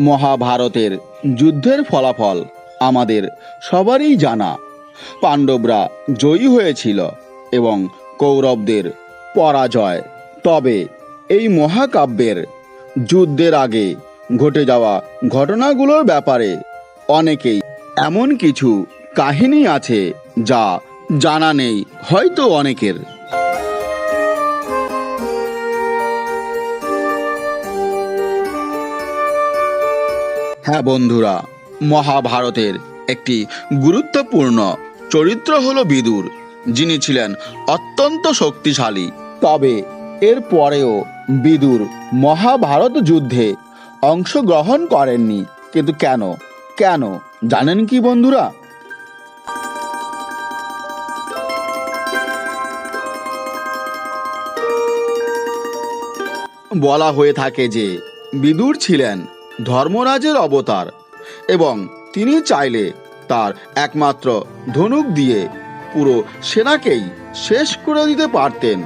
মহাভারতের যুদ্ধের ফলাফল আমাদের সবারই জানা। পাণ্ডবরা জয়ী হয়েছিল এবং কৌরবদের পরাজয়। তবে এই মহাকাব্যের যুদ্ধের আগে ঘটে যাওয়া ঘটনাগুলোর ব্যাপারে অনেকেই এমন কিছু কাহিনী আছে যা জানা নেই, হয়তো অনেকের। হ্যাঁ বন্ধুরা, মহাভারতের একটি গুরুত্বপূর্ণ চরিত্র হলো বিদুর। যিনি ছিলেন অত্যন্ত শক্তিশালী। তবে এর পরেও বিদুর মহাভারত যুদ্ধে অংশগ্রহণ করেননি। কিন্তু কেন? কেন? জানেন কি বন্ধুরা? বলা হয়ে থাকে যে বিদুর ছিলেন ধর্মরাজের অবতার এবং তিনি চাইলে তার একমাত্র ধনুক দিয়ে পুরো সেনাকেই শেষ করে দিতে পারতেন।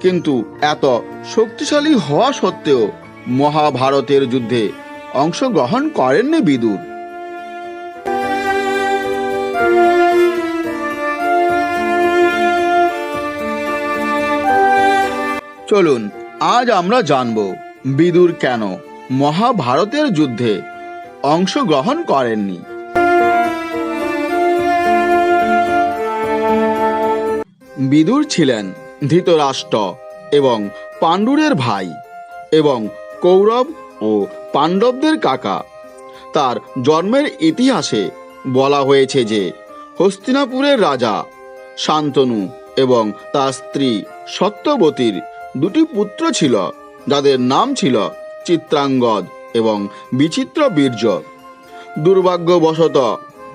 কিন্তু এত শক্তিশালী হওয়া সত্ত্বেও মহাভারতের যুদ্ধে অংশগ্রহণ করেননি বিদুর। চলুন, আজ আমরা জানব বিদুর কেন? মহাভারতের যুদ্ধে অংশগ্রহণ করেননি। বিদুর ছিলেন ধৃতরাষ্ট্র এবং পাণ্ডুরের ভাই এবং কৌরব ও পাণ্ডবদের কাকা। তার জন্মের ইতিহাসে বলা হয়েছে যে হস্তিনাপুরের রাজা শান্তনু এবং তার স্ত্রী সত্যবতীর দুটি পুত্র ছিল, যাদের নাম ছিল চিত্রাঙ্গদ এবং বিচিত্র বীর্য। দুর্ভাগ্যবশত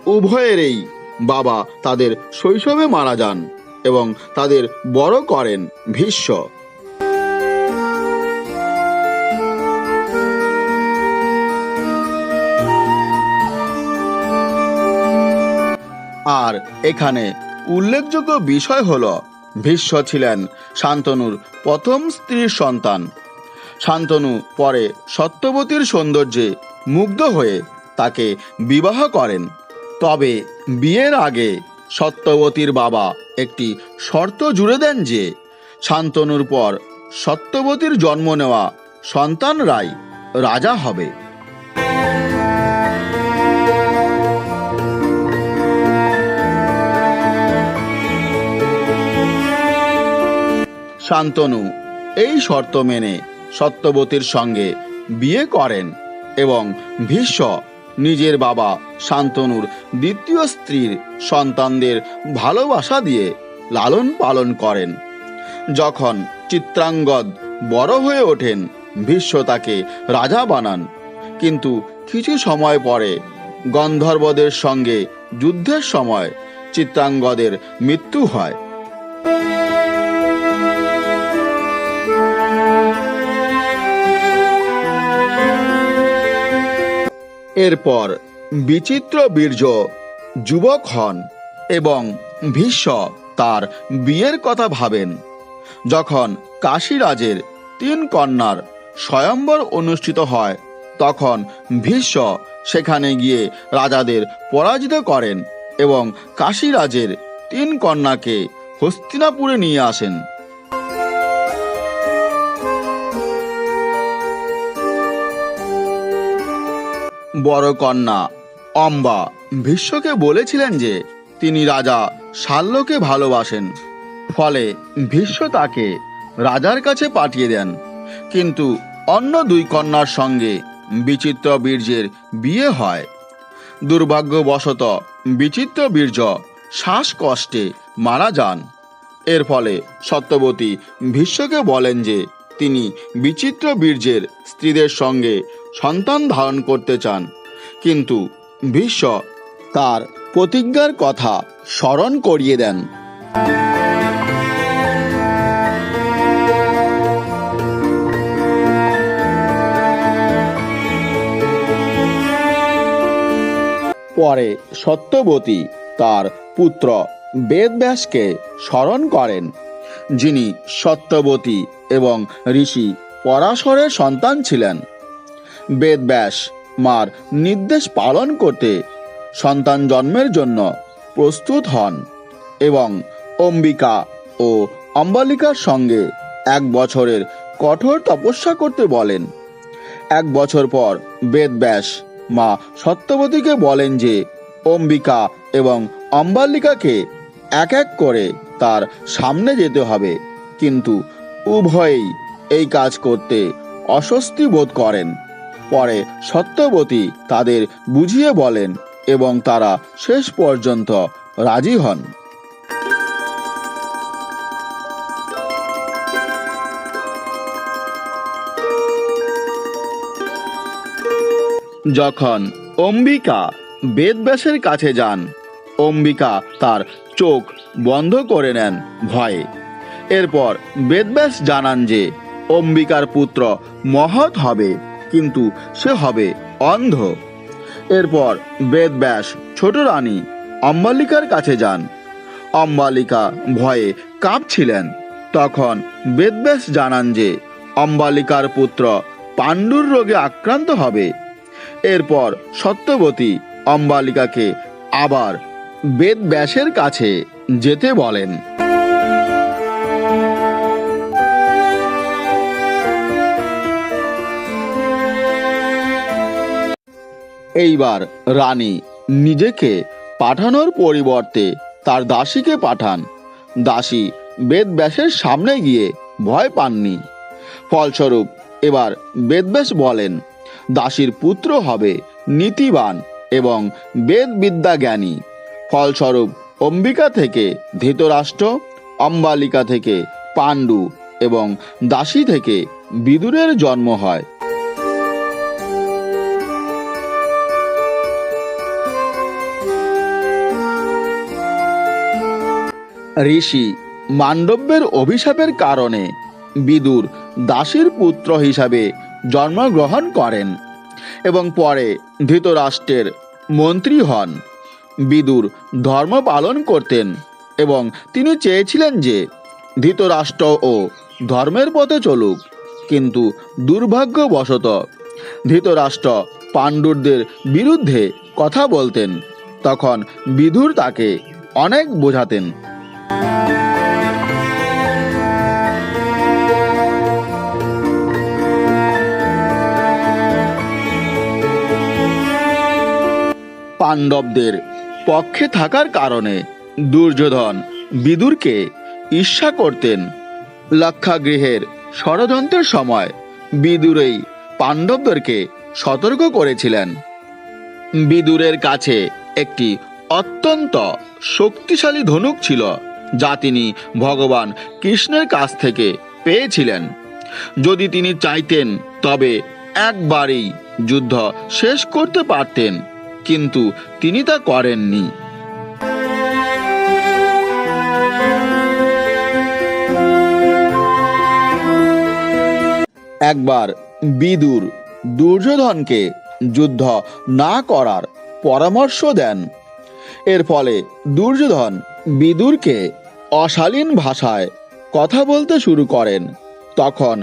উভয়েরই বাবা তাদের শৈশবে মারা যান এবং তাদের বড় করেন ভীষ্ম। আর এখানে উল্লেখযোগ্য বিষয় হল, ভীষ্ম ছিলেন শান্তনুর প্রথম স্ত্রীর সন্তান। শান্তনু পরে সত্যবতীর সৌন্দর্যে মুগ্ধ হয়ে তাকে বিবাহ করেন। তবে বিয়ের আগে সত্যবতীর বাবা একটি শর্ত জুড়ে দেন যে শান্তনুর পর সত্যবতীর জন্ম নেওয়া সন্তানরাই রাজা হবে। শান্তনু এই শর্ত মেনে সত্যবতীর সঙ্গে বিয়ে করেন এবং ভীষ্ম নিজের বাবা শান্তনুর দ্বিতীয় স্ত্রীর সন্তানদের ভালোবাসা দিয়ে লালন পালন করেন। যখন চিত্রাঙ্গদ বড় হয়ে ওঠেন, ভীষ্ম তাকে রাজা বানান। কিন্তু কিছু সময় পরে গন্ধর্বদের সঙ্গে যুদ্ধের সময় চিত্রাঙ্গদের মৃত্যু হয়। এরপর বিচিত্র বীর্য যুবক হন এবং ভীষ্ম তার বিয়ের কথা ভাবেন। যখন কাশীরাজের তিন কন্যার স্বয়ম্বর অনুষ্ঠিত হয়, তখন ভীষ্ম সেখানে গিয়ে রাজাদের পরাজিত করেন এবং কাশীরাজের তিন কন্যাকে হস্তিনাপুরে নিয়ে আসেন। বড় কন্যা, অম্বা। ভীষ্মকে বলেছিলেন যে, তিনি রাজা শাল্যকে ভালোবাসেন। ফলে ভীষ্ম তাকে রাজার কাছে পাঠিয়ে দেন। কিন্তু অন্য দুই কন্যার সঙ্গে বিচিত্র বীর্যের বিয়ে হয়। দুর্ভাগ্যবশত বিচিত্র বীর্য শ্বাসকষ্টে মারা যান। এর ফলে সত্যবতী ভীষ্মকে বলেন যে, তিনি বিচিত্র বীর্যের স্ত্রীদের সঙ্গে সন্তান ধারণ করতে চান। কিন্তু ভীষ্ম তার প্রতিজ্ঞার কথা স্মরণ করিয়ে দেন। পরে সত্যবতী তার পুত্র বেদব্যাসকে স্মরণ করেন, যিনি সত্যবতী এবং ঋষি পরাশরের সন্তান ছিলেন। বেদব্যাস মার নির্দেশ পালন করতে সন্তান জন্মের জন্য প্রস্তুত হন এবং অম্বিকা ও অম্বালিকার সঙ্গে এক বছরের কঠোর তপস্যা করতে বলেন। এক বছর পর বেদব্যাস মা সত্যবতীকে বলেন যে, অম্বিকা এবং অম্বালিকাকে এক এক করে তার সামনে যেতে হবে, কিন্তু উভয়েই এই কাজ করতে অস্বস্তি বোধ করেন। পরে সত্যবতী তাদের বুঝিয়ে বলেন এবং তারা শেষ পর্যন্ত রাজি হন। যখন অম্বিকা বেদব্যাসের কাছে যান, অম্বিকা তার চোখ বন্ধ করে নেন ভয়ে। এরপর বেদব্যাস জানান যে অম্বিকার পুত্র মহৎ হবে। কিন্তু সে হবে অন্ধ। এরপর বেদব্যাস, ছোট রানী, অম্বালিকার কাছে যান। অম্বালিকা ভয়ে কাঁপছিলেন। তখন বেদব্যাস জানান যে, অম্বালিকার পুত্র পাণ্ডুর রোগে আক্রান্ত হবে। এরপর সত্যবতী অম্বালিকাকে আবার বেদব্যাসের কাছে যেতে বলেন। এইবার রানী নিজেকে পাঠানোর পরিবর্তে তার দাসীকে পাঠান। দাসী বেদব্যাসের সামনে গিয়ে ভয় পাননি। ফলস্বরূপ এবার বেদব্যাস বলেন, দাসীর পুত্র হবে নীতিবান এবং বেদবিদ্যা জ্ঞানী ফলস্বরূপ অম্বিকা থেকে ধৃতরাষ্ট্র, অম্বালিকা থেকে পাণ্ডু এবং দাসী থেকে বিদুরের জন্ম হয়। ঋষি মান্ডব্যের অভিশাপের কারণে বিদুর দাসীর পুত্র হিসাবে জন্মগ্রহণ করেন এবং পরে ধৃতরাষ্ট্রের মন্ত্রী হন। বিদুর ধর্ম পালন করতেন এবং তিনি চেয়েছিলেন যে ধৃতরাষ্ট্র ও ধর্মের পথে চলুক, কিন্তু দুর্ভাগ্যবশত ধৃতরাষ্ট্র পাণ্ডুরদের বিরুদ্ধে কথা বলতেন। তখন বিদুর তাকে অনেক বোঝাতেন। পাণ্ডবদের পক্ষে থাকার কারণে দুর্যোধন বিদুরকে ঈর্ষা করতেন। লক্ষাগৃহের ষড়যন্ত্রের সময় বিদুরেই পাণ্ডবদেরকে সতর্ক করেছিলেন। বিদুরের কাছে একটি অত্যন্ত শক্তিশালী ধনুক ছিল। যা তিনি ভগবান কৃষ্ণের কাছ থেকে পেয়েছিলেন। যদি তিনি চাইতেন, তবে একবারেই যুদ্ধ শেষ করতে পারতেন, কিন্তু তিনি তা করেননি। একবার বিদুর দুর্যোধনকে যুদ্ধ না করার পরামর্শ দেন। এর ফলে দুর্যোধন বিদুরকে অশালীন ভাষায় কথা বলতে শুরু করেন। তখন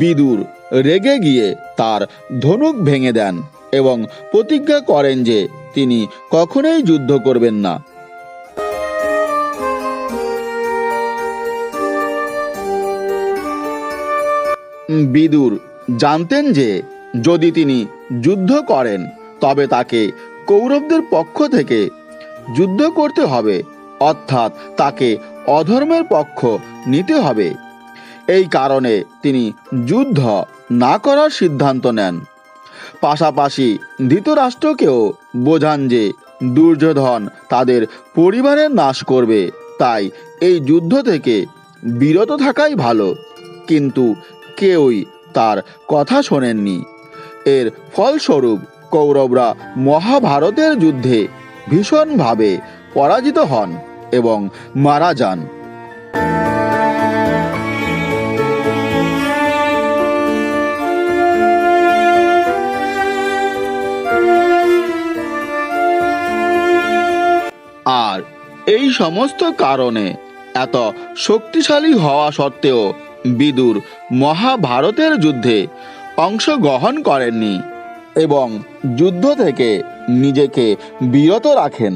বিদুর রেগে গিয়ে তার ধনুক ভেঙে দেন এবং প্রতিজ্ঞা করেন যে তিনি কখনোই যুদ্ধ করবেন না। বিদুর জানতেন যে যদি তিনি যুদ্ধ করেন, তবে তাকে কৌরবদের পক্ষ থেকে যুদ্ধ করতে হবে। অর্থাৎ তাকে অধর্মের পক্ষ নিতে হবে। এই কারণে তিনি যুদ্ধ না করার সিদ্ধান্ত নেন। পাশাপাশি ধৃতরাষ্ট্রকেও বোঝান যে দুর্যোধন তাদের পরিবারের নাশ করবে, তাই এই যুদ্ধ থেকে বিরত থাকাই ভালো। কিন্তু কেউই তার কথা শোনেননি। এর ফলস্বরূপ কৌরবরা মহাভারতের যুদ্ধে ভীষণভাবে পরাজিত হন। এবং মারা যান। আর এই সমস্ত কারণে এত শক্তিশালী হওয়া সত্ত্বেও বিদুর মহাভারতের যুদ্ধে অংশগ্রহণ করেননি এবং যুদ্ধ থেকে নিজেকে বিরত রাখেন।